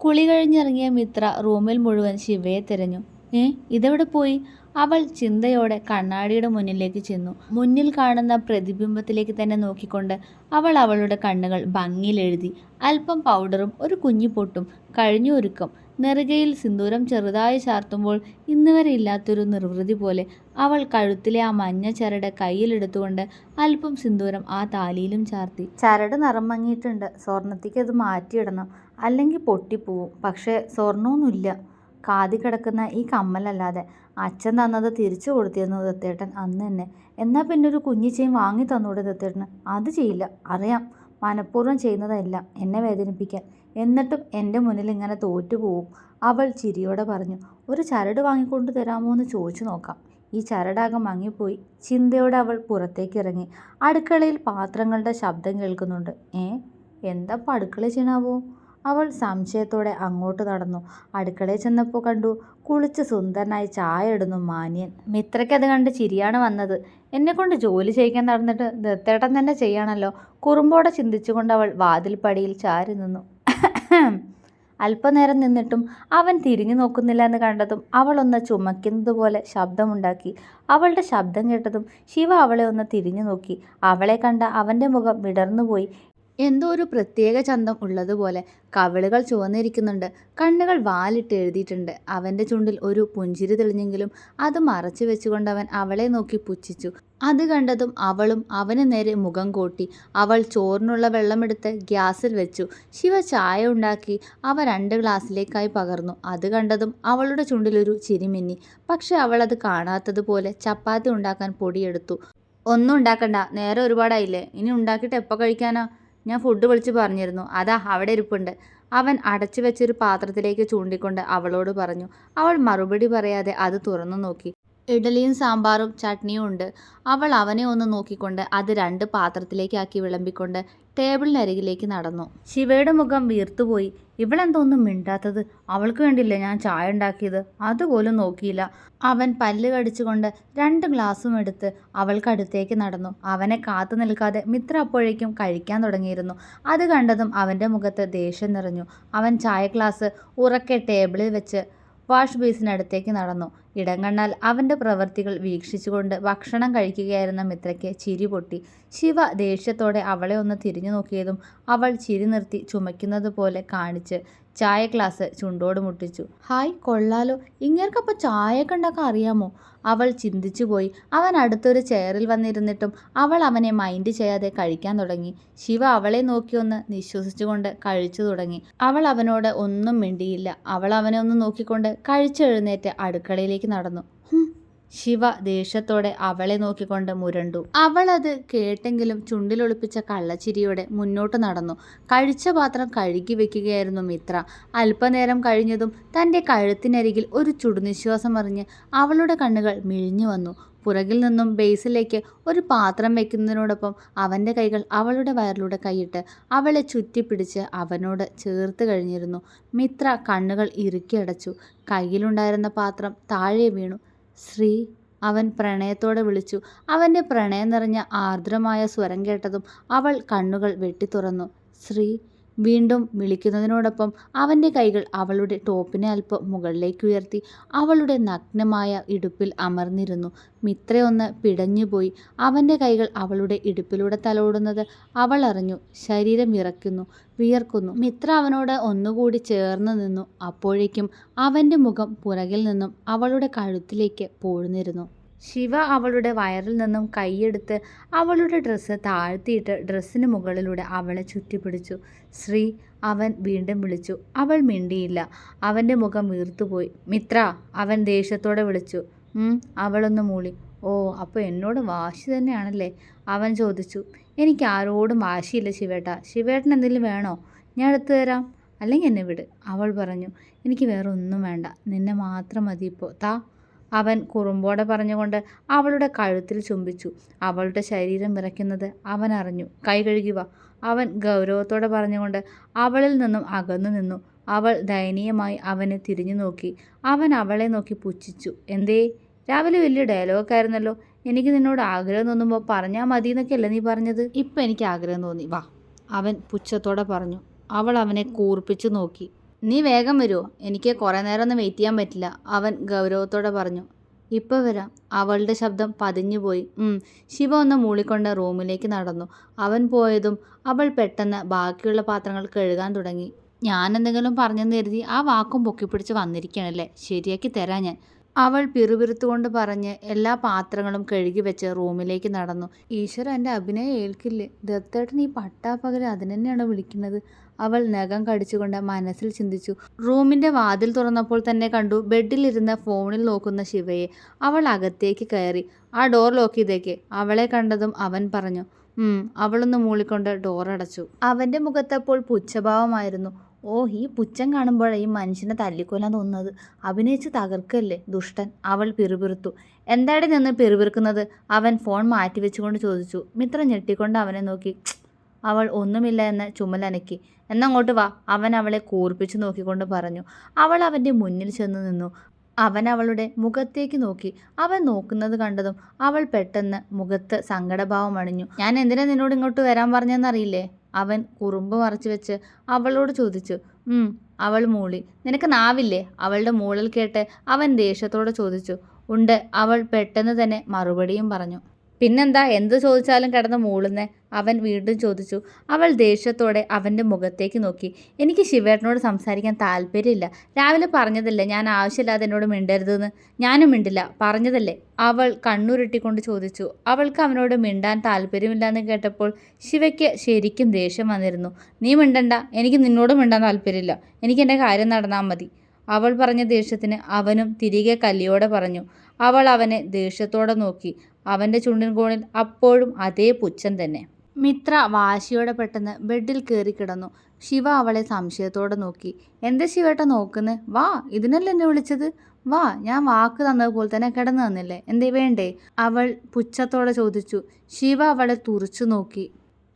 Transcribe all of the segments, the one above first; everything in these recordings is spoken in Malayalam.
കുളി കഴിഞ്ഞിറങ്ങിയ മിത്ര റൂമിൽ മുഴുവൻ ശിവയെ തിരഞ്ഞു. ഏ ഇതെവിടെ പോയി? അവൾ ചിന്തയോടെ കണ്ണാടിയുടെ മുന്നിലേക്ക് ചെന്നു. മുന്നിൽ കാണുന്ന പ്രതിബിംബത്തിലേക്ക് തന്നെ നോക്കിക്കൊണ്ട് അവൾ അവളുടെ കണ്ണുകൾ ഭംഗിയിലെഴുതി. അല്പം പൗഡറും ഒരു കുഞ്ഞു പൊട്ടും കഴിഞ്ഞു ഒരുക്കം. നെറുകയിൽ സിന്ദൂരം ചെറുതായി ചാർത്തുമ്പോൾ ഇന്നുവരെ ഇല്ലാത്തൊരു നിർവൃതി പോലെ അവൾ കഴുത്തിലെ ആ മഞ്ഞ ചരട് കയ്യിലെടുത്തുകൊണ്ട് അല്പം സിന്ദൂരം ആ താലിയിലും ചാർത്തി. ചരട് നിറം മങ്ങിയിട്ടുണ്ട്. സ്വർണത്തേക്ക് അത് മാറ്റിയിടണം. അല്ലെങ്കിൽ പൊട്ടിപ്പോവും. പക്ഷേ സ്വർണമൊന്നുമില്ല കാതി കിടക്കുന്ന ഈ കമ്മലല്ലാതെ അച്ഛൻ തന്നത് തിരിച്ചു കൊടുത്തിരുന്നു ദത്തേട്ടൻ അന്ന് തന്നെ. എന്നാൽ പിന്നെ ഒരു കുഞ്ഞി ചെയിൻ വാങ്ങി തന്നൂടെ ദത്തേട്ടന്? അത് ചെയ്യില്ല. അറിയാം. മനഃപൂർവം ചെയ്യുന്നതല്ല എന്നെ വേദനിപ്പിക്കാൻ. എന്നിട്ടും എന്റെ മുന്നിൽ ഇങ്ങനെ തോറ്റു പോവും അവൾ ചിരിയോടെ പറഞ്ഞു ഒരു ചരട് വാങ്ങിക്കൊണ്ട് തരാമോ എന്ന് ചോദിച്ചു നോക്കാം. ഈ ചരടാകം മങ്ങിപ്പോയി. ചിന്തയോടെ അവൾ പുറത്തേക്ക് ഇറങ്ങി. അടുക്കളയിൽ പാത്രങ്ങളുടെ ശബ്ദം കേൾക്കുന്നുണ്ട്. ഏ? എന്താ അടുക്കള ചെയ്യണാവോ അവൾ സംശയത്തോടെ അങ്ങോട്ട് നടന്നു. അടുക്കളയിൽ ചെന്നപ്പോൾ കണ്ടു കുളിച്ച് സുന്ദരനായി ചായ ഇടുന്നു മാന്യൻ. മിത്രയ്ക്ക് അത് കണ്ട് ചിരിയാണ് വന്നത്. എന്നെ കൊണ്ട് ജോലി ചെയ്യിക്കാൻ നടന്നിട്ട് ദത്തേട്ടൻ തന്നെ ചെയ്യാണല്ലോ. കുറുമ്പോടെ ചിന്തിച്ചുകൊണ്ട് അവൾ വാതിൽപ്പടിയിൽ ചാരി നിന്നു. അല്പനേരം നിന്നിട്ടും അവൻ തിരിഞ്ഞു നോക്കുന്നില്ല എന്ന് കണ്ടതും അവൾ ഒന്ന് ചുമക്കുന്നത് പോലെ ശബ്ദമുണ്ടാക്കി. അവളുടെ ശബ്ദം കേട്ടതും ശിവ അവളെ ഒന്ന് തിരിഞ്ഞു നോക്കി. അവളെ കണ്ട അവന്റെ മുഖം വിടർന്നുപോയി. എന്തോ ഒരു പ്രത്യേക ചന്തം ഉള്ളതുപോലെ കവിളുകൾ ചുവന്നിരിക്കുന്നുണ്ട്. കണ്ണുകൾ വാലിട്ട് എഴുതിയിട്ടുണ്ട്. അവന്റെ ചുണ്ടിൽ ഒരു പുഞ്ചിരി തെളിഞ്ഞെങ്കിലും അത് മറച്ചു വെച്ചുകൊണ്ട് അവൻ അവളെ നോക്കി പുച്ഛിച്ചു. അത് കണ്ടതും അവളും അവന് നേരെ മുഖം കൂട്ടി. അവൾ ചോറിനുള്ള വെള്ളമെടുത്ത് ഗ്യാസിൽ വെച്ചു. ശിവ ചായ ഉണ്ടാക്കി. അവ രണ്ട് ഗ്ലാസ്സിലേക്കായി പകർന്നു. അത് കണ്ടതും അവളുടെ ചുണ്ടിലൊരു ചിരിമിന്നി പക്ഷെ അവൾ അത് കാണാത്തതുപോലെ ചപ്പാത്തി ഉണ്ടാക്കാൻ പൊടിയെടുത്തു. ഒന്നും ഉണ്ടാക്കണ്ട. നേരെ ഒരുപാടായില്ലേ? ഇനി ഉണ്ടാക്കിയിട്ട് എപ്പോൾ കഴിക്കാനാ? ഞാൻ ഫുഡ് വിളിച്ച് പറഞ്ഞിരുന്നു. അതാ അവിടെ ഇരിപ്പുണ്ട്. അവൻ അടച്ചു വെച്ചൊരു പാത്രത്തിലേക്ക് ചൂണ്ടിക്കൊണ്ട് അവളോട് പറഞ്ഞു. അവൾ മറുപടി പറയാതെ അത് തുറന്നു നോക്കി. ഇഡലിയും സാമ്പാറും ചട്നിയും ഉണ്ട്. അവൾ അവനെ ഒന്ന് നോക്കിക്കൊണ്ട് അത് രണ്ട് പാത്രത്തിലേക്കാക്കി വിളമ്പിക്കൊണ്ട് ടേബിളിനരികിലേക്ക് നടന്നു. ശിവയുടെ മുഖം വീർത്തുപോയി. ഇവളെന്തോന്നും മിണ്ടാത്തത്? അവൾക്ക് വേണ്ടിയില്ലേ ഞാൻ ചായ ഉണ്ടാക്കിയത്? അതുപോലും നോക്കിയില്ല. അവൻ പല്ല് കടിച്ചുകൊണ്ട് രണ്ട് ഗ്ലാസും എടുത്ത് അവൾക്കടുത്തേക്ക് നടന്നു. അവനെ കാത്തു നിൽക്കാതെ മിത്ര അപ്പോഴേക്കും കഴിക്കാൻ തുടങ്ങിയിരുന്നു. അത് കണ്ടതും അവന്റെ മുഖത്ത് ദേഷ്യം നിറഞ്ഞു. അവൻ ചായ ഗ്ലാസ് ഉറക്കെ ടേബിളിൽ വെച്ച് വാഷ് ബേസിനടുത്തേക്ക് നടന്നു. ഇടം കണ്ടാൽ അവന്റെ പ്രവൃത്തികൾ വീക്ഷിച്ചുകൊണ്ട് ഭക്ഷണം കഴിക്കുകയായിരുന്ന മിത്രയ്ക്ക് ചിരി പൊട്ടി. ശിവ ദേഷ്യത്തോടെ അവളെ ഒന്ന് തിരിഞ്ഞു നോക്കിയതും അവൾ ചിരി നിർത്തി ചുമയ്ക്കുന്നത് പോലെ കാണിച്ച് ചായ ഗ്ലാസ് ചുണ്ടോട് മുട്ടിച്ചു. ഹായ് കൊള്ളാലോ. ഇങ്ങേർക്കപ്പോൾ ചായയൊക്കെ ഉണ്ടാക്കാൻ അറിയാമോ? അവൾ ചിന്തിച്ചുപോയി അവൻ അടുത്തൊരു ചെയറിൽ വന്നിരുന്നിട്ടും അവൾ അവനെ മൈൻഡ് ചെയ്യാതെ കഴിക്കാൻ തുടങ്ങി. ശിവ അവളെ നോക്കിയൊന്ന് നിശ്വസിച്ചുകൊണ്ട് കഴിച്ചു തുടങ്ങി. അവൾ അവനോട് ഒന്നും മിണ്ടിയില്ല. അവൾ അവനെ ഒന്ന് നോക്കിക്കൊണ്ട് കഴിച്ചെഴുന്നേറ്റ് അടുക്കളയിലേക്ക് നടന്നു. ശിവ ദേഷ്യത്തോടെ അവളെ നോക്കിക്കൊണ്ട് മുരണ്ടു. അവളത് കേട്ടെങ്കിലും ചുണ്ടിലൊളിപ്പിച്ച കള്ളച്ചിരിയോടെ മുന്നോട്ട് നടന്നു. കഴിച്ച പാത്രം കഴുകി വെക്കുകയായിരുന്നു മിത്ര. അല്പനേരം കഴിഞ്ഞതും തന്റെ കഴുത്തിനരികിൽ ഒരു ചുടുനിശ്വാസം അറിഞ്ഞ് അവളുടെ കണ്ണുകൾ മിഴിഞ്ഞു വന്നു. പുറകിൽ നിന്നും ബേസിലേക്ക് ഒരു പാത്രം വയ്ക്കുന്നതിനോടൊപ്പം അവന്റെ കൈകൾ അവളുടെ വയറിലൂടെ കൈയിട്ട് അവളെ ചുറ്റിപ്പിടിച്ച് അവനോട് ചേർത്ത് കഴിഞ്ഞിരുന്നു. മിത്ര കണ്ണുകൾ ഇറുക്കിയടച്ചു കയ്യിലുണ്ടായിരുന്ന പാത്രം താഴെ വീണു. ശ്രീ അവൻ പ്രണയത്തോടെ വിളിച്ചു. അവന്റെ പ്രണയം നിറഞ്ഞ ആർദ്രമായ സ്വരം കേട്ടതും അവൾ കണ്ണുകൾ വെട്ടി തുറന്നു ശ്രീ വീണ്ടും വിളിക്കുന്നതിനോടൊപ്പം അവന്റെ കൈകൾ അവളുടെ ടോപ്പിനെ അല്പം മുകളിലേക്ക് ഉയർത്തി അവളുടെ നഗ്നമായ ഇടുപ്പിൽ അമർന്നിരുന്നു. മിത്രയൊന്ന് പിടഞ്ഞുപോയി. അവന്റെ കൈകൾ അവളുടെ ഇടുപ്പിലൂടെ തലോടുന്നത് അവൾ അറിഞ്ഞു. ശരീരം ഇറക്കുന്നു വിയർക്കുന്നു. മിത്ര അവനോട് ഒന്നുകൂടി ചേർന്ന് നിന്നു. അപ്പോഴേക്കും അവന്റെ മുഖം പുറകിൽ നിന്നും അവളുടെ കഴുത്തിലേക്ക് പോഴ്ന്നിരുന്നു. ശിവ അവളുടെ വയറിൽ നിന്നും കൈയെടുത്ത് അവളുടെ ഡ്രസ്സ് താഴ്ത്തിയിട്ട് ഡ്രസ്സിന് മുകളിലൂടെ അവളെ ചുറ്റിപ്പിടിച്ചു. ശ്രീ അവൻ വീണ്ടും വിളിച്ചു. അവൾ മിണ്ടിയില്ല. അവന്റെ മുഖം വീർത്തുപോയി. മിത്ര അവൻ ദേഷ്യത്തോടെ വിളിച്ചു. അവളൊന്ന് മൂളി. ഓ അപ്പോൾ എന്നോട് വാശി തന്നെയാണല്ലേ? അവൻ ചോദിച്ചു. എനിക്ക് ആരോടും വാശിയില്ല ശിവേട്ട. ശിവേട്ടൻ എന്തെങ്കിലും വേണോ? ഞാൻ എടുത്തു തരാം. അല്ലെങ്കിൽ എന്നെ വിട്. അവൾ പറഞ്ഞു. എനിക്ക് വേറെ ഒന്നും വേണ്ട. നിന്നെ മാത്രം മതി ഇപ്പോൾ താ. അവൻ കുറുമ്പോടെ പറഞ്ഞുകൊണ്ട് അവളുടെ കഴുത്തിൽ ചുംബിച്ചു. അവളുടെ ശരീരം വിറയ്ക്കുന്നത് അവൻ അറിഞ്ഞു. കൈ കഴുകിവ അവൻ ഗൗരവത്തോടെ പറഞ്ഞുകൊണ്ട് അവളിൽ നിന്നും അകന്നു നിന്നു. അവൾ ദയനീയമായി അവനെ തിരിഞ്ഞു നോക്കി. അവൻ അവളെ നോക്കി പുച്ഛിച്ചു. എന്തേ? രാവിലെ വലിയ ഡയലോഗായിരുന്നല്ലോ എനിക്ക് നിന്നോട് ആഗ്രഹം തോന്നുമ്പോൾ പറഞ്ഞാൽ മതി എന്നൊക്കെയല്ലേ നീ പറഞ്ഞത്? ഇപ്പം എനിക്ക് ആഗ്രഹം തോന്നി. വാ. അവൻ പുച്ഛത്തോടെ പറഞ്ഞു. അവൾ അവനെ കൂർപ്പിച്ചു നോക്കി. നീ വേഗം വരുമോ എനിക്ക് കുറേ നേരം ഒന്നും വെയിറ്റ് ചെയ്യാൻ പറ്റില്ല അവൻ ഗൗരവത്തോടെ പറഞ്ഞു. ഇപ്പോൾ വരാം. അവളുടെ ശബ്ദം പതിഞ്ഞുപോയി. ശിവ ഒന്ന് മൂളിക്കൊണ്ട് റൂമിലേക്ക് നടന്നു. അവൻ പോയതും അവൾ പെട്ടെന്ന് ബാക്കിയുള്ള പാത്രങ്ങൾ കഴുകാൻ തുടങ്ങി. ഞാൻ എന്തെങ്കിലും പറഞ്ഞെന്ന് കരുതി ആ വാക്കും പൊക്കിപ്പിടിച്ച് വന്നിരിക്കണല്ലേ. ശരിയാക്കി തരാം ഞാൻ. അവൾ പിറുപിറുത്തുകൊണ്ട് പറഞ്ഞ് എല്ലാ പാത്രങ്ങളും കഴുകി വെച്ച് റൂമിലേക്ക് നടന്നു. ഈശ്വര എന്റെ അഭിനയം ഏൽക്കില്ലേ? ദത്തേട്ടൻ ഈ പട്ടാപ്പകൽ അതിനെന്നെയാണ് വിളിക്കുന്നത്? അവൾ നഖം കടിച്ചുകൊണ്ട് മനസ്സിൽ ചിന്തിച്ചു. റൂമിന്റെ വാതിൽ തുറന്നപ്പോൾ തന്നെ കണ്ടു ബെഡിലിരുന്ന് ഫോണിൽ നോക്കുന്ന ശിവയെ. അവൾ അകത്തേക്ക് കയറി. ആ ഡോർ ലോക്ക് ചെയ്തേക്ക്. അവളെ കണ്ടതും അവൻ പറഞ്ഞു അവളൊന്ന് മൂളിക്കൊണ്ട് ഡോർ അടച്ചു. അവന്റെ മുഖത്തപ്പോൾ പുച്ഛഭാവമായിരുന്നു. ഓ ഈ പുച്ഛം കാണുമ്പോഴേ ഈ മനുഷ്യനെ തല്ലിക്കൊല്ലാൻ തോന്നുന്നത്. അഭിനയിച്ച് തകർക്കല്ലേ ദുഷ്ടൻ. അവൾ പിറുപിറുത്തു. എന്താടി നിന്ന് പിറുപിറുക്കുന്നത്? അവൻ ഫോൺ മാറ്റി വെച്ചുകൊണ്ട് ചോദിച്ചു. മിത്രം ഞെട്ടിക്കൊണ്ട് അവനെ നോക്കി. അവൾ ഒന്നുമില്ല എന്ന് ചുമലനക്കി. എന്നങ്ങോട്ട് വാ. അവൻ അവളെ കൂർപ്പിച്ചു നോക്കിക്കൊണ്ട് പറഞ്ഞു. അവൾ അവന്റെ മുന്നിൽ ചെന്ന് നിന്നു. അവൻ അവളുടെ മുഖത്തേക്ക് നോക്കി. അവൻ നോക്കുന്നത് കണ്ടതും അവൾ പെട്ടെന്ന് മുഖത്ത് സങ്കടഭാവം അണിഞ്ഞു. ഞാൻ എന്തിനാ നിന്നോട് ഇങ്ങോട്ട് വരാൻ പറഞ്ഞെന്നറിയില്ലേ? അവൻ കുറുമ്പ് മറച്ചു വെച്ച് അവളോട് ചോദിച്ചു. അവൾ മൂളി. നിനക്ക് നാവില്ലേ? അവളുടെ മൂളിൽ കേട്ട് അവൻ ദേഷ്യത്തോടെ ചോദിച്ചു. ഉണ്ട് അവൾ പെട്ടെന്ന് തന്നെ മറുപടിയും പറഞ്ഞു. പിന്നെന്താ? എന്ത് ചോദിച്ചാലും കിടന്ന് മൂളുന്നേ? അവൻ വീണ്ടും ചോദിച്ചു അവൾ ദേഷ്യത്തോടെ അവന്റെ മുഖത്തേക്ക് നോക്കി. എനിക്ക് ശിവേട്ടനോട് സംസാരിക്കാൻ താല്പര്യമില്ല. രാവിലെ പറഞ്ഞതല്ലേ ഞാൻ ആവശ്യമില്ലാതെ എന്നോട് മിണ്ടരുതെന്ന്? ഞാനും മിണ്ടില്ല. പറഞ്ഞതല്ലേ? അവൾ കണ്ണുരുട്ടിക്കൊണ്ട് ചോദിച്ചു അവൾക്ക് അവനോട് മിണ്ടാൻ താല്പര്യമില്ലെന്ന് കേട്ടപ്പോൾ ശിവയ്ക്ക് ശരിക്കും ദേഷ്യം വന്നിരുന്നു. നീ മിണ്ടണ്ട. എനിക്ക് നിന്നോട് മിണ്ടാൻ താല്പര്യമില്ല. എനിക്ക് എന്റെ കാര്യം നടന്നാൽ മതി. അവൾ പറഞ്ഞ ദേഷ്യത്തിന് അവനും തിരികെ കല്ലിയോടെ പറഞ്ഞു. അവൾ അവനെ ദേഷ്യത്തോടെ നോക്കി. അവന്റെ ചുണ്ടിൻ കോണിൽ അപ്പോഴും അതേ പുച്ഛം തന്നെ. മിത്ര വാശിയോടെ പെട്ടെന്ന് ബെഡിൽ കയറി കിടന്നു. ശിവ അവളെ സംശയത്തോടെ നോക്കി. എന്താ ശിവേട്ട നോക്കുന്നത് വാ ഇതിനല്ല എന്നെ വിളിച്ചത്? വാ ഞാൻ വാക്ക് തന്നതുപോലെ തന്നെ കിടന്നു തന്നില്ലേ എന്തേ വേണ്ടേ? അവൾ പുച്ഛത്തോടെ ചോദിച്ചു. ശിവ അവളെ തുറച്ചു നോക്കി.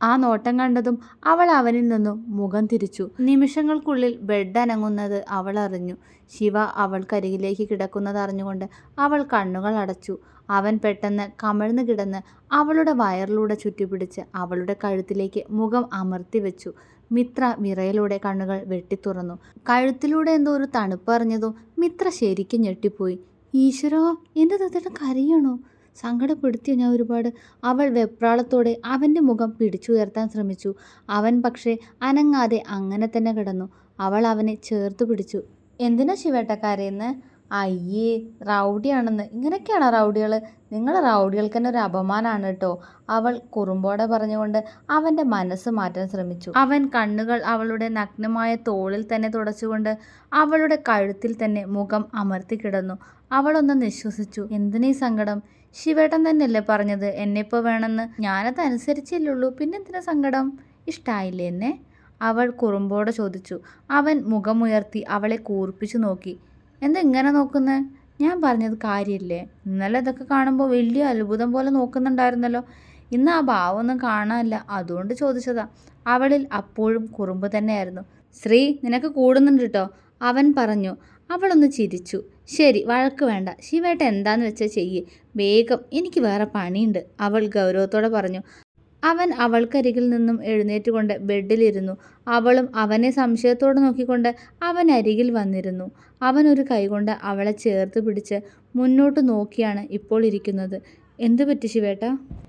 ആ നോട്ടം കണ്ടതും അവൾ അവനിൽ നിന്നും മുഖം തിരിച്ചു. നിമിഷങ്ങൾക്കുള്ളിൽ ബെഡ് അനങ്ങുന്നത് അവൾ അറിഞ്ഞു. ശിവ അവൾക്കരികിലേക്ക് കിടക്കുന്നത് അറിഞ്ഞുകൊണ്ട് അവൾ കണ്ണുകൾ അടച്ചു. അവൻ പെട്ടെന്ന് കമിഴ്ന്നു കിടന്ന് അവളുടെ വയറിലൂടെ ചുറ്റിപ്പിടിച്ച് അവളുടെ കഴുത്തിലേക്ക് മുഖം അമർത്തി വെച്ചു. മിത്ര വിറയിലൂടെ കണ്ണുകൾ വെട്ടി തുറന്നു. കഴുത്തിലൂടെ എന്തോ ഒരു തണുപ്പ് അറിഞ്ഞതും മിത്ര ശരിക്കും ഞെട്ടിപ്പോയി. ഈശ്വരോ എന്റെ തത്തേട്ടൻ കരയണോ? സങ്കടപ്പെടുത്തിയോ? ഞാൻ ഒരുപാട് അവൾ വെപ്രാളത്തോടെ അവന്റെ മുഖം പിടിച്ചുയർത്താൻ ശ്രമിച്ചു. അവൻ പക്ഷേ അനങ്ങാതെ അങ്ങനെ തന്നെ കിടന്നു. അവൾ അവനെ ചേർത്ത് പിടിച്ചു. എന്തിനാ ശിവേട്ടക്കാരെന്ന് അയ്യേ റൗഡിയാണെന്ന്. ഇങ്ങനെയൊക്കെയാണ് റൗഡികൾ നിങ്ങൾ റൗഡികൾക്ക് തന്നെ ഒരു അപമാനമാണ് കേട്ടോ. അവൾ കുറുമ്പോടെ പറഞ്ഞുകൊണ്ട് അവന്റെ മനസ്സ് മാറ്റാൻ ശ്രമിച്ചു. അവൻ കണ്ണുകൾ അവളുടെ നഗ്നമായ തോളിൽ തന്നെ തുടച്ചുകൊണ്ട് അവളുടെ കഴുത്തിൽ തന്നെ മുഖം അമർത്തി കിടന്നു. അവളൊന്ന് നിശ്വസിച്ചു. എന്തിനീ സങ്കടം? ശിവേട്ടൻ തന്നെയല്ലേ പറഞ്ഞത്? എന്നെപ്പോൾ വേണമെന്ന് ഞാനത് അനുസരിച്ചില്ലുള്ളൂ പിന്നെന്തിനാ സങ്കടം? ഇഷ്ടമായില്ലേ എന്നെ? അവൾ കുറുമ്പോടെ ചോദിച്ചു. അവൻ മുഖമുയർത്തി അവളെ കൂർപ്പിച്ചു നോക്കി. എന്താ ഇങ്ങനെ നോക്കുന്നത് ഞാൻ പറഞ്ഞത് കാര്യമില്ലേ? ഇന്നലെ ഇതൊക്കെ കാണുമ്പോൾ വലിയ അത്ഭുതം പോലെ നോക്കുന്നുണ്ടായിരുന്നല്ലോ. ഇന്ന് ആ ഭാവമൊന്നും കാണാനില്ല. അതുകൊണ്ട് ചോദിച്ചതാ. അവളിൽ അപ്പോഴും കുറുമ്പ് തന്നെയായിരുന്നു. ശ്രീ നിനക്ക് കൂടുന്നുണ്ട് കേട്ടോ അവൻ പറഞ്ഞു. അവളൊന്ന് ചിരിച്ചു. ശരി വഴക്ക് വേണ്ട. ശിവേട്ട എന്താന്ന് വെച്ചാൽ ചെയ്യ്. വേഗം എനിക്ക് വേറെ പണിയുണ്ട്. അവൾ ഗൗരവത്തോടെ പറഞ്ഞു. അവൻ അവൾക്കരികിൽ നിന്നും എഴുന്നേറ്റുകൊണ്ട് ബെഡിലിരുന്നു. അവളും അവനെ സംശയത്തോടെ നോക്കിക്കൊണ്ട് അവൻ അരികിൽ വന്നിരുന്നു. അവൻ ഒരു കൈകൊണ്ട് അവളെ ചേർത്ത് പിടിച്ച് മുന്നോട്ട് നോക്കിയാണ് ഇപ്പോൾ ഇരിക്കുന്നത്. എന്തു പറ്റി ശിവേട്ട?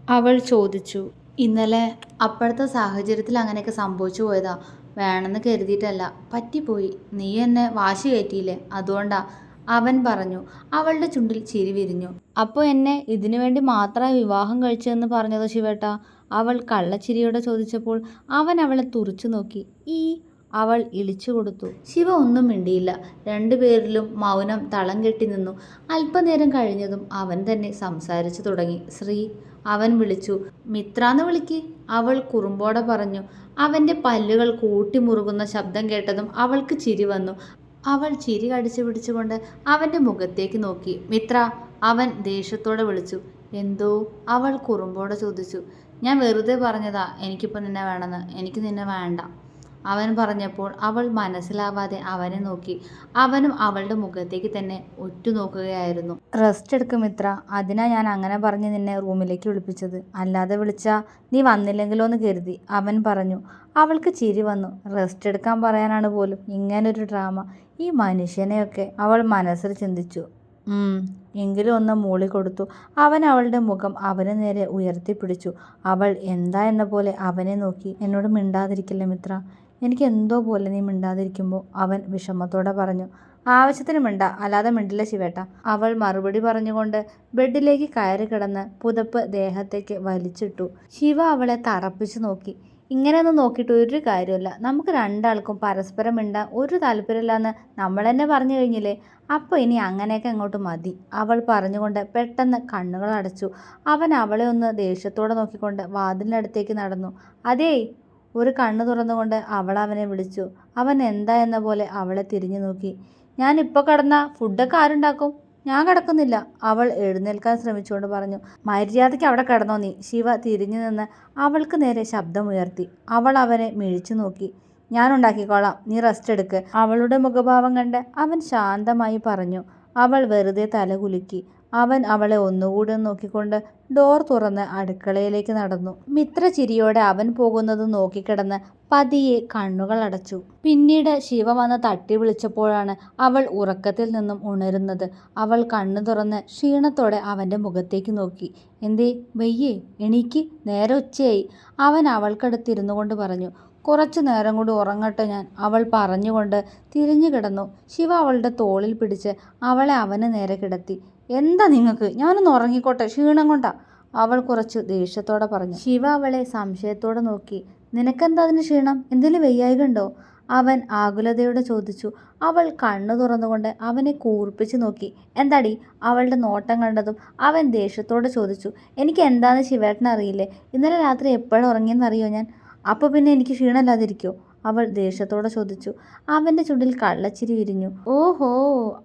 അവൾ ചോദിച്ചു. ഇന്നലെ അപ്പോഴത്തെ സാഹചര്യത്തിൽ അങ്ങനെയൊക്കെ സംഭവിച്ചു പോയതാ. വേണമെന്ന് കരുതിയിട്ടല്ല. പറ്റിപ്പോയി. നീ എന്നെ വാശി കയറ്റിയില്ലേ? അതുകൊണ്ടാ അവൻ പറഞ്ഞു അവളുടെ ചുണ്ടിൽ ചിരി വിരിഞ്ഞു. അപ്പോൾ എന്നെ ഇതിനു വേണ്ടി മാത്രമായി വിവാഹം കഴിച്ചതെന്ന് പറഞ്ഞതോ ശിവേട്ട? അവൾ കള്ളച്ചിരിയോടെ ചോദിച്ചപ്പോൾ അവൻ അവളെ തുറച്ചു നോക്കി. ഈ അവൾ ഇളിച്ചു കൊടുത്തു. ശിവ ഒന്നും മിണ്ടിയില്ല. രണ്ടുപേരിലും മൗനം തളം കെട്ടി നിന്നു. അല്പനേരം കഴിഞ്ഞതും അവൻ തന്നെ സംസാരിച്ചു തുടങ്ങി. ശ്രീ അവൻ വിളിച്ചു മിത്രാന്ന് വിളിക്ക്. അവൾ കുറുമ്പോടെ പറഞ്ഞു അവന്റെ പല്ലുകൾ കൂട്ടിമുറുകുന്ന ശബ്ദം കേട്ടതും അവൾക്ക് ചിരി വന്നു. അവൾ ചിരി കടിച്ചു പിടിച്ചുകൊണ്ട് അവന്റെ മുഖത്തേക്ക് നോക്കി. മിത്ര അവൻ ദേഷ്യത്തോടെ വിളിച്ചു. എന്തോ? അവൾ കുറുമ്പോടെ ചോദിച്ചു. ഞാൻ വെറുതെ പറഞ്ഞതാ. എനിക്കിപ്പോൾ നിന്നെ വേണമെന്ന്. എനിക്ക് നിന്നെ വേണ്ട. അവൻ പറഞ്ഞപ്പോൾ അവൾ മനസ്സിലാവാതെ അവനെ നോക്കി. അവനും അവളുടെ മുഖത്തേക്ക് തന്നെ ഉറ്റുനോക്കുകയായിരുന്നു. റെസ്റ്റ് എടുക്കും മിത്ര. അതിനാ ഞാൻ അങ്ങനെ പറഞ്ഞ് നിന്നെ റൂമിലേക്ക് വിളിപ്പിച്ചത്. അല്ലാതെ വിളിച്ചാ നീ വന്നില്ലെങ്കിലോ എന്ന് കരുതി അവൻ പറഞ്ഞു. അവൾക്ക് ചിരി വന്നു. റെസ്റ്റ് എടുക്കാൻ പറയാനാണ് പോലും. ഇങ്ങനൊരു ഡ്രാമ. ഈ മനുഷ്യനെയൊക്കെ അവൾ മനസ്സിൽ ചിന്തിച്ചു. എങ്കിലും ഒന്ന് മൂളി കൊടുത്തു. അവൻ അവളുടെ മുഖം അവന് നേരെ ഉയർത്തിപ്പിടിച്ചു. അവൾ എന്താ എന്ന പോലെ അവനെ നോക്കി. എന്നോട് മിണ്ടാതിരിക്കില്ല മിത്ര. എനിക്ക് എന്തോ പോലെ നീ മിണ്ടാതിരിക്കുമ്പോൾ അവൻ വിഷമത്തോടെ പറഞ്ഞു. ആവശ്യത്തിന് മിണ്ട അല്ലാതെ മിണ്ടില്ല ശിവേട്ട. അവൾ മറുപടി പറഞ്ഞുകൊണ്ട് ബെഡിലേക്ക് കയറി കിടന്ന് പുതപ്പ് ദേഹത്തേക്ക് വലിച്ചിട്ടു. ശിവ അവളെ തറപ്പിച്ചു നോക്കി. ഇങ്ങനെയൊന്നും നോക്കിയിട്ട് ഒരു കാര്യമില്ല നമുക്ക് രണ്ടാൾക്കും പരസ്പരം മിണ്ടാൻ ഒരു താല്പര്യമില്ലെന്ന് നമ്മൾ തന്നെ പറഞ്ഞു കഴിഞ്ഞില്ലേ? അപ്പോൾ ഇനി അങ്ങനെയൊക്കെ അങ്ങോട്ട് മതി. അവൾ പറഞ്ഞുകൊണ്ട് പെട്ടെന്ന് കണ്ണുകൾ അടച്ചു. അവൻ അവളെ ഒന്ന് ദേഷ്യത്തോടെ നോക്കിക്കൊണ്ട് വാതിലിനടുത്തേക്ക് നടന്നു. അതേ ഒരു കണ്ണ് തുറന്നുകൊണ്ട് അവൾ അവനെ വിളിച്ചു. അവൻ എന്താ എന്ന പോലെ അവളെ തിരിഞ്ഞു നോക്കി. കടന്ന കിടന്ന ഫുഡൊക്കെ ആരുണ്ടാക്കും? ഞാൻ കിടക്കുന്നില്ല. അവൾ എഴുന്നേൽക്കാൻ ശ്രമിച്ചുകൊണ്ട് പറഞ്ഞു മര്യാദയ്ക്ക് അവിടെ കിടന്നോ നീ. ശിവ തിരിഞ്ഞു നിന്ന് അവൾക്ക് നേരെ ശബ്ദമുയർത്തി. അവൾ അവനെ മിഴിച്ചു നോക്കി. ഞാൻ ഉണ്ടാക്കിക്കോളാം. നീ റെസ്റ്റ് എടുക്ക്. അവളുടെ മുഖഭാവം കണ്ട് അവൻ ശാന്തമായി പറഞ്ഞു. അവൾ വെറുതെ തല കുലുക്കി. അവൻ അവളെ ഒന്നുകൂടെ നോക്കിക്കൊണ്ട് ഡോർ തുറന്ന് അടുക്കളയിലേക്ക് നടന്നു. മിത്ര ചിരിയോടെ അവൻ പോകുന്നത് നോക്കിക്കിടന്ന് പതിയെ കണ്ണുകൾ അടച്ചു. പിന്നീട് ശിവ വന്ന് തട്ടി വിളിച്ചപ്പോഴാണ് അവൾ ഉറക്കത്തിൽ നിന്നും ഉണരുന്നത്. അവൾ കണ്ണു തുറന്ന് ക്ഷീണത്തോടെ അവന്റെ മുഖത്തേക്ക് നോക്കി. എന്തേ വയ്യേ എനിക്ക് നേരെ ഉച്ചയായി. അവൻ അവൾക്കടുത്തിരുന്നു കൊണ്ട് പറഞ്ഞു കുറച്ചു നേരം കൂടി ഉറങ്ങട്ടെ ഞാൻ. അവൾ പറഞ്ഞുകൊണ്ട് തിരിഞ്ഞു കിടന്നു ശിവ അവളുടെ തോളിൽ പിടിച്ച് അവളെ അവന് നേരെ കിടത്തി. എന്താ നിങ്ങൾക്ക്? ഞാനൊന്ന് ഉറങ്ങിക്കോട്ടെ. ക്ഷീണം കൊണ്ടാ. അവൾ കുറച്ച് ദേഷ്യത്തോടെ പറഞ്ഞു. ശിവ അവളെ സംശയത്തോടെ നോക്കി. നിനക്കെന്താ അതിന് ക്ഷീണം? എന്തെങ്കിലും വയ്യായിക ഉണ്ടോ അവൻ ആകുലതയോടെ ചോദിച്ചു. അവൾ കണ്ണു തുറന്നുകൊണ്ട് അവനെ കൂർപ്പിച്ച് നോക്കി. എന്താടി? അവളുടെ നോട്ടം കണ്ടതും അവൻ ദേഷ്യത്തോടെ ചോദിച്ചു. എനിക്ക് എന്താണെന്ന് ശിവേട്ടൻ അറിയില്ലേ ഇന്നലെ രാത്രി എപ്പോഴും ഉറങ്ങിയെന്നറിയോ ഞാൻ? അപ്പോൾ പിന്നെ എനിക്ക് ക്ഷീണമില്ലാതിരിക്കുമോ അവൾ ദേഷ്യത്തോടെ ചോദിച്ചു. അവന്റെ ചുണ്ടിൽ കള്ളച്ചിരി വിരിഞ്ഞു. ഓഹോ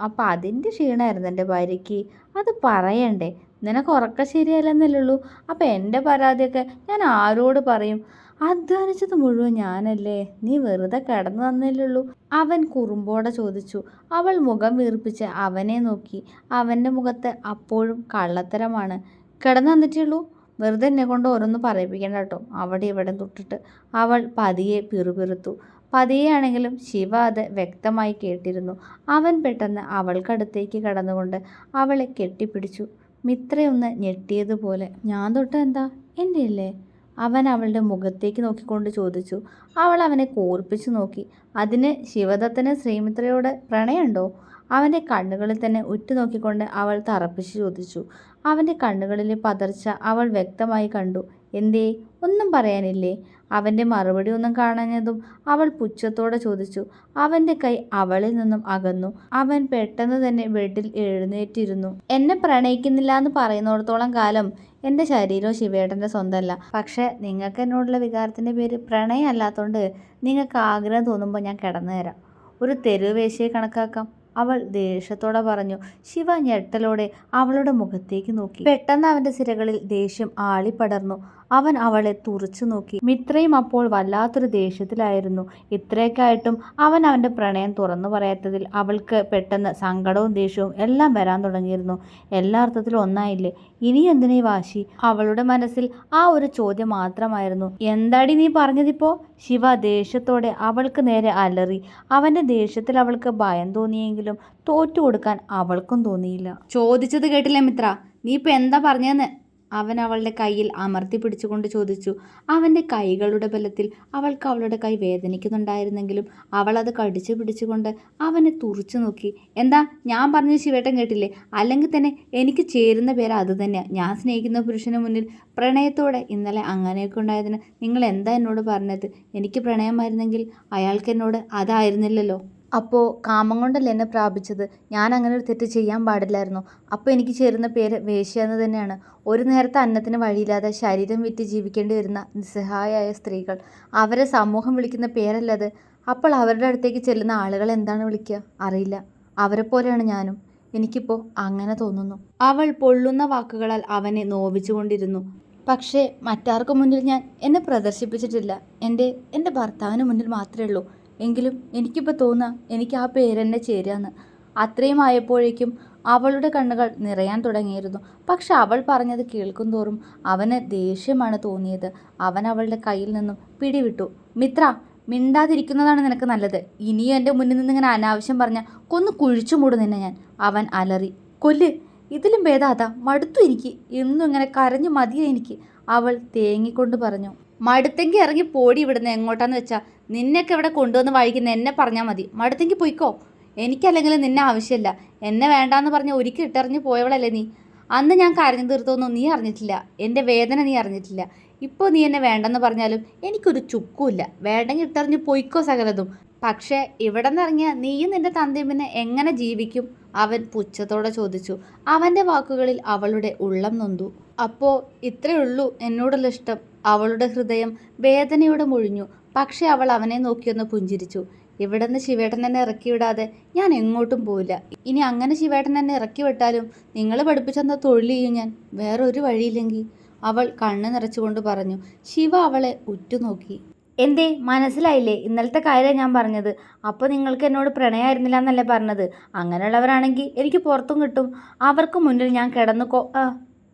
അപ്പം അതിന്റെ ക്ഷീണമായിരുന്നു എന്റെ ഭാര്യയ്ക്ക്. അത് പറയണ്ടേ? നിനക്ക് ഉറക്ക ശരിയല്ലെന്നല്ലേ ഉള്ളൂ അപ്പം എന്റെ പരാതിയൊക്കെ ഞാൻ ആരോട് പറയും? അധ്വാനിച്ചത് മുഴുവൻ ഞാനല്ലേ? നീ വെറുതെ കിടന്നു ഉള്ളൂ അവൻ കുറുമ്പോടെ ചോദിച്ചു. അവൾ മുഖം വീർപ്പിച്ച് അവനെ നോക്കി. അവന്റെ മുഖത്ത് അപ്പോഴും കള്ളത്തരമാണ്. കിടന്നു തന്നിട്ടേ ഉള്ളൂ വെറുതെ എന്നെ കൊണ്ട് ഓരോന്ന് പറയിപ്പിക്കണ്ട കേട്ടോ അവിടെ ഇവിടെ തൊട്ടിട്ട് അവൾ പതിയെ പിറുപിറുത്തു. പതിയെയാണെങ്കിലും ശിവ അത് വ്യക്തമായി കേട്ടിരുന്നു. അവൻ പെട്ടെന്ന് അവൾക്കടുത്തേക്ക് കടന്നുകൊണ്ട് അവളെ കെട്ടിപ്പിടിച്ചു. മിത്രയൊന്ന് ഞെട്ടിയതുപോലെ ഞാൻ തൊട്ട് എന്താ? എന്റെ അല്ലേ അവൻ അവളുടെ മുഖത്തേക്ക് നോക്കിക്കൊണ്ട് ചോദിച്ചു. അവൾ അവനെ കോർപ്പിച്ചു നോക്കി. അതിന് ശിവദത്തന് ശ്രീമിത്രയോട് പ്രണയമുണ്ടോ? അവന്റെ കണ്ണുകളിൽ തന്നെ ഉറ്റുനോക്കിക്കൊണ്ട് അവൾ തറപ്പിച്ച് ചോദിച്ചു. അവന്റെ കണ്ണുകളിലെ പതർച്ച അവൾ വ്യക്തമായി കണ്ടു. എന്തേ ഒന്നും പറയാനില്ലേ? അവന്റെ മറുപടി ഒന്നും കാണാഞ്ഞതും അവൾ പുച്ഛത്തോടെ ചോദിച്ചു. അവന്റെ കൈ അവളിൽ നിന്നും അകന്നു. അവൻ പെട്ടെന്ന് തന്നെ ബെഡിൽ എഴുന്നേറ്റിരുന്നു. എന്നെ പ്രണയിക്കുന്നില്ല എന്ന് പറയുന്നിടത്തോളം കാലം എന്റെ ശരീരവും ശിവേട്ടന്റെ സ്വന്തമല്ല. പക്ഷേ നിങ്ങൾക്ക് എന്നോടുള്ള വികാരത്തിന്റെ പേര് പ്രണയം അല്ലാത്തതുകൊണ്ട് നിങ്ങൾക്ക് ആഗ്രഹം തോന്നുമ്പോൾ ഞാൻ കിടന്നു തരാം ഒരു തെരുവ് വേശിയെ കണക്കാക്കാം. അവൾ ദേഷ്യത്തോടെ പറഞ്ഞു ശിവ ഞെട്ടലോടെ അവളുടെ മുഖത്തേക്ക് നോക്കി. പെട്ടെന്ന് അവന്റെ സിരകളിൽ ദേഷ്യം ആളിപ്പടർന്നു അവൻ അവളെ തുറച്ചു നോക്കി. മിത്രയും അപ്പോൾ വല്ലാത്തൊരു ദേഷ്യത്തിലായിരുന്നു. ഇത്രയൊക്കെ ആയിട്ടും അവൻ അവന്റെ പ്രണയം തുറന്നു പറയാത്തതിൽ അവൾക്ക് പെട്ടെന്ന് സങ്കടവും ദേഷ്യവും എല്ലാം വരാൻ തുടങ്ങിയിരുന്നു. എല്ലാ അർത്ഥത്തിലും ഒന്നായില്ലേ? ഇനി എന്തിനീ വാശി? അവളുടെ മനസ്സിൽ ആ ഒരു ചോദ്യം മാത്രമായിരുന്നു. എന്താടി നീ പറഞ്ഞതിപ്പോ? ശിവ ദേഷ്യത്തോടെ അവൾക്ക് നേരെ അലറി. അവന്റെ ദേഷ്യത്തിൽ അവൾക്ക് ഭയം തോന്നിയെങ്കിലും തോറ്റു കൊടുക്കാൻ അവൾക്കും തോന്നിയില്ല. ചോദിച്ചത് കേട്ടില്ലേ മിത്ര? നീ ഇപ്പൊ എന്താ പറഞ്ഞതെന്ന് അവൻ അവളുടെ കയ്യിൽ അമർത്തി പിടിച്ചുകൊണ്ട് ചോദിച്ചു അവന്റെ കൈകളുടെ ബലത്തിൽ അവൾക്ക് അവളുടെ കൈ വേദനിക്കുന്നുണ്ടായിരുന്നെങ്കിലും അവൾ അത് കടിച്ചു പിടിച്ചുകൊണ്ട് അവനെ തുറച്ചു നോക്കി. എന്താ ഞാൻ പറഞ്ഞ ശിവേട്ടൻ കേട്ടില്ലേ? അല്ലെങ്കിൽ തന്നെ എനിക്ക് ചേരുന്ന പേര് അത് തന്നെയാണ് ഞാൻ സ്നേഹിക്കുന്ന പുരുഷന് മുന്നിൽ പ്രണയത്തോടെ ഇന്നലെ അങ്ങനെയൊക്കെ ഉണ്ടായതിന് നിങ്ങൾ എന്താ എന്നോട് പറഞ്ഞത്? എനിക്ക് പ്രണയമായിരുന്നെങ്കിൽ അയാൾക്ക് എന്നോട് അതായിരുന്നില്ലല്ലോ. അപ്പോൾ കാമം കൊണ്ടല്ലേ എന്നെ പ്രാപിച്ചത്? ഞാൻ അങ്ങനെ ഒരു തെറ്റ് ചെയ്യാൻ പാടില്ലായിരുന്നു. അപ്പോൾ എനിക്ക് ചേരുന്ന പേര് വേശ്യ എന്ന് തന്നെയാണ്. ഒരു നേരത്തെ അന്നത്തിന് വഴിയില്ലാതെ ശരീരം വിറ്റ് ജീവിക്കേണ്ടി വരുന്ന നിസ്സഹായായ സ്ത്രീകൾ. അവരെ സമൂഹം വിളിക്കുന്ന പേരല്ലത് അപ്പോൾ അവരുടെ അടുത്തേക്ക് ചെല്ലുന്ന ആളുകൾ എന്താണ് വിളിക്കുക? അറിയില്ല. അവരെ പോലെയാണ് ഞാനും. എനിക്കിപ്പോൾ അങ്ങനെ തോന്നുന്നു. അവൾ പൊള്ളുന്ന വാക്കുകളാൽ അവനെ നോവിച്ചുകൊണ്ടിരുന്നു പക്ഷേ മറ്റാർക്കും മുന്നിൽ ഞാൻ എന്നെ പ്രദർശിപ്പിച്ചിട്ടില്ല. എന്റെ എന്റെ ഭർത്താവിന് മുന്നിൽ മാത്രമേ ഉള്ളൂ. എങ്കിലും എനിക്കിപ്പോൾ തോന്നുക എനിക്ക് ആ പേരെന്നെ ചേരുകയെന്ന് അത്രയും ആയപ്പോഴേക്കും അവളുടെ കണ്ണുകൾ നിറയാൻ തുടങ്ങിയിരുന്നു. പക്ഷെ അവൾ പറഞ്ഞത് കേൾക്കും തോറും അവന് ദേഷ്യമാണ് തോന്നിയത്. അവൻ അവളുടെ കയ്യിൽ നിന്നും പിടിവിട്ടു. മിത്ര മിണ്ടാതിരിക്കുന്നതാണ് നിനക്ക് നല്ലത്. ഇനിയും എന്റെ മുന്നിൽ നിന്ന് ഇങ്ങനെ അനാവശ്യം പറഞ്ഞാൽ കൊന്നു കുഴിച്ചു മൂടും നിന്നെ ഞാൻ. അവൻ അലറി. കൊല്ല്. ഇതിലും ഭേദാതാ മടുത്തു എനിക്ക് എന്നും ഇങ്ങനെ കരഞ്ഞു മതിയെ എനിക്ക്. അവൾ തേങ്ങിക്കൊണ്ട് പറഞ്ഞു. മടുത്തെങ്കിൽ ഇറങ്ങി പോടി ഇവിടുന്ന് എങ്ങോട്ടാന്ന് വെച്ചാൽ നിന്നൊക്കെ ഇവിടെ കൊണ്ടുവന്ന് വഴിക്കുന്ന എന്നെ പറഞ്ഞാൽ മതി. മടുത്തെങ്കിൽ പോയിക്കോ. എനിക്കല്ലെങ്കിൽ നിന്നെ ആവശ്യമില്ല. എന്നെ വേണ്ടാന്ന് പറഞ്ഞ് ഒരിക്കൽ ഇട്ടെറിഞ്ഞ് പോയവളല്ലേ നീ. അന്ന് ഞാൻ കരഞ്ഞു തീർത്തൊന്നും നീ അറിഞ്ഞിട്ടില്ല. എന്റെ വേദന നീ അറിഞ്ഞിട്ടില്ല. ഇപ്പോൾ നീ എന്നെ വേണ്ടെന്ന് പറഞ്ഞാലും എനിക്കൊരു ചുക്കുമില്ല. വേണ്ടെങ്കിൽ ഇട്ടെറിഞ്ഞ് പോയിക്കോ സകലതും. പക്ഷേ ഇവിടെ നിന്ന് ഇറങ്ങിയ നീയും നിന്റെ തന്തയും പിന്നെ എങ്ങനെ ജീവിക്കും? അവൻ പുച്ഛത്തോടെ ചോദിച്ചു അവന്റെ വാക്കുകളിൽ അവളുടെ ഉള്ളം നൊന്തു. അപ്പോൾ ഇത്രയേ ഉള്ളൂ എന്നോടുള്ള ഇഷ്ടം. അവളുടെ ഹൃദയം വേദനയോടെ മുഴിഞ്ഞു. പക്ഷേ അവൾ അവനെ നോക്കിയൊന്ന് പുഞ്ചിരിച്ചു. ഇവിടെ നിന്ന് ശിവേട്ടൻ എന്നെ ഇറക്കി വിടാതെ ഞാൻ എങ്ങോട്ടും പോവില്ല. ഇനി അങ്ങനെ ശിവേട്ടൻ എന്നെ ഇറക്കി വിട്ടാലും നിങ്ങൾ പഠിപ്പിച്ചെന്ന തൊഴിൽ ചെയ്യും ഞാൻ? വേറൊരു വഴിയില്ലെങ്കിൽ അവൾ കണ്ണ് നിറച്ചുകൊണ്ട് പറഞ്ഞു. ശിവ അവളെ ഉറ്റുനോക്കി. എന്തേ മനസ്സിലായില്ലേ? ഇന്നലത്തെ കാര്യം ഞാൻ പറഞ്ഞത്. അപ്പോൾ നിങ്ങൾക്ക് എന്നോട് പ്രണയമായിരുന്നില്ല എന്നല്ലേ പറഞ്ഞത്? അങ്ങനെയുള്ളവരാണെങ്കിൽ എനിക്ക് പുറത്തും കിട്ടും. അവർക്ക് മുന്നിൽ ഞാൻ കിടന്നു.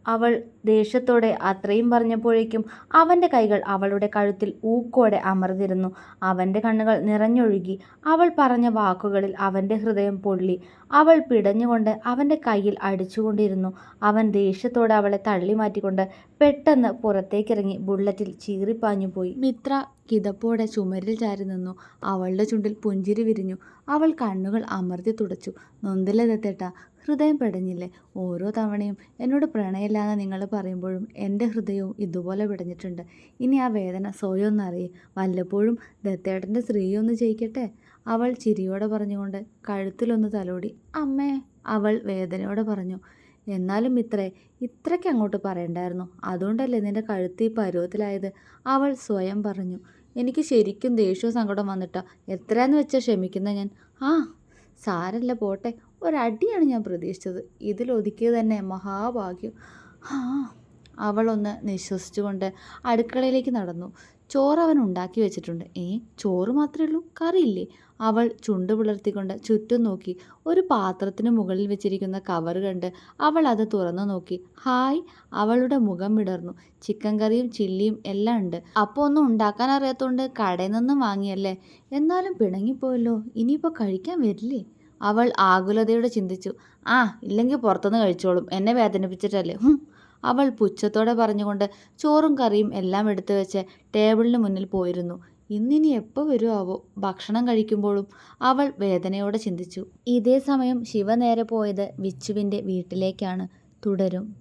അവൾ ദേഷ്യത്തോടെ അത്രയും പറഞ്ഞപ്പോഴേക്കും അവന്റെ കൈകൾ അവളുടെ കഴുത്തിൽ ഊക്കോടെ അമർന്നിരുന്നു. അവന്റെ കണ്ണുകൾ നിറഞ്ഞൊഴുകി അവൾ പറഞ്ഞ വാക്കുകളിൽ അവന്റെ ഹൃദയം പൊള്ളി. അവൾ പിടഞ്ഞുകൊണ്ട് അവന്റെ കയ്യിൽ അടിച്ചുകൊണ്ടിരുന്നു. അവൻ ദേഷ്യത്തോടെ അവളെ തള്ളി മാറ്റിക്കൊണ്ട് പെട്ടെന്ന് പുറത്തേക്കിറങ്ങി ബുള്ളറ്റിൽ ചീറിപ്പാഞ്ഞു പോയി. മിത്ര കിതപ്പോടെ ചുമരിൽ ചാരി നിന്നു. അവളുടെ ചുണ്ടിൽ പുഞ്ചിരി വിരിഞ്ഞു. അവൾ കണ്ണുകൾ അമർത്തി തുടച്ചു. നൊന്തിലെത്തേട്ട ഹൃദയം പിടഞ്ഞില്ലേ? ഓരോ തവണയും എന്നോട് പ്രണയമില്ലാന്ന് നിങ്ങൾ പറയുമ്പോഴും എന്റെ ഹൃദയവും ഇതുപോലെ പിടഞ്ഞിട്ടുണ്ട്. ഇനി ആ വേദന സ്വയമൊന്നറിയേ വല്ലപ്പോഴും ദത്തേട്ടന്റെ സ്ത്രീയൊന്ന് ജയിക്കട്ടെ? അവൾ ചിരിയോടെ പറഞ്ഞുകൊണ്ട് കഴുത്തിലൊന്ന് തലോടി. അമ്മേ അവൾ വേദനയോടെ പറഞ്ഞു. എന്നാലും ഇത്രേ ഇത്രയ്ക്ക് അങ്ങോട്ട് പറയണ്ടായിരുന്നു. അതുകൊണ്ടല്ലേ നിന്റെ കഴുത്ത് ഈ പരുവത്തിലായത്? അവൾ സ്വയം പറഞ്ഞു. എനിക്ക് ശരിക്കും ദേഷ്യവും സങ്കടം വന്നിട്ടാ. എത്രയെന്ന് വെച്ചാൽ ക്ഷമിക്കുന്ന ഞാൻ? ആ സാരല്ല പോട്ടെ. ഒരടിയാണ് ഞാൻ പ്രതീക്ഷിച്ചത്. ഇതിലൊതുക്കിയത് തന്നെ മഹാഭാഗ്യം. ആ അവളൊന്ന് നിശ്വസിച്ചുകൊണ്ട് അടുക്കളയിലേക്ക് നടന്നു. ചോറ് അവൻ ഉണ്ടാക്കി വെച്ചിട്ടുണ്ട്. ഏ ചോറ് മാത്രമേ ഉള്ളൂ? കറിയില്ലേ? അവൾ ചുണ്ട് പിളർത്തിക്കൊണ്ട് ചുറ്റും നോക്കി. ഒരു പാത്രത്തിന് മുകളിൽ വെച്ചിരിക്കുന്ന കവർ കണ്ട് അവൾ അത് തുറന്നു നോക്കി. ഹായ് അവളുടെ മുഖം വിടർന്നു. ചിക്കൻ കറിയും ചില്ലിയും എല്ലാം ഉണ്ട്. അപ്പോൾ ഒന്നും ഉണ്ടാക്കാൻ അറിയാത്തതുകൊണ്ട് കടയിൽ നിന്നും വാങ്ങിയല്ലേ? എന്നാലും പിണങ്ങിപ്പോയല്ലോ. ഇനിയിപ്പോൾ കഴിക്കാൻ വരില്ലേ? അവൾ ആകുലതയോടെ ചിന്തിച്ചു. ആ ഇല്ലെങ്കിൽ പുറത്തുനിന്ന് കഴിച്ചോളും. എന്നെ വേദനിപ്പിച്ചിട്ടല്ലേ? അവൾ പുച്ഛത്തോടെ പറഞ്ഞുകൊണ്ട് ചോറും കറിയും എല്ലാം എടുത്തു വെച്ച് ടേബിളിന് മുന്നിൽ പോയിരുന്നു. ഇന്നിനി എപ്പോൾ വരുമാവോ ഭക്ഷണം കഴിക്കുമ്പോഴും അവൾ വേദനയോടെ ചിന്തിച്ചു. ഇതേ സമയം ശിവ നേരെ പോയത് വിച്ചുവിന്റെ വീട്ടിലേക്കാണ്. തുടരും.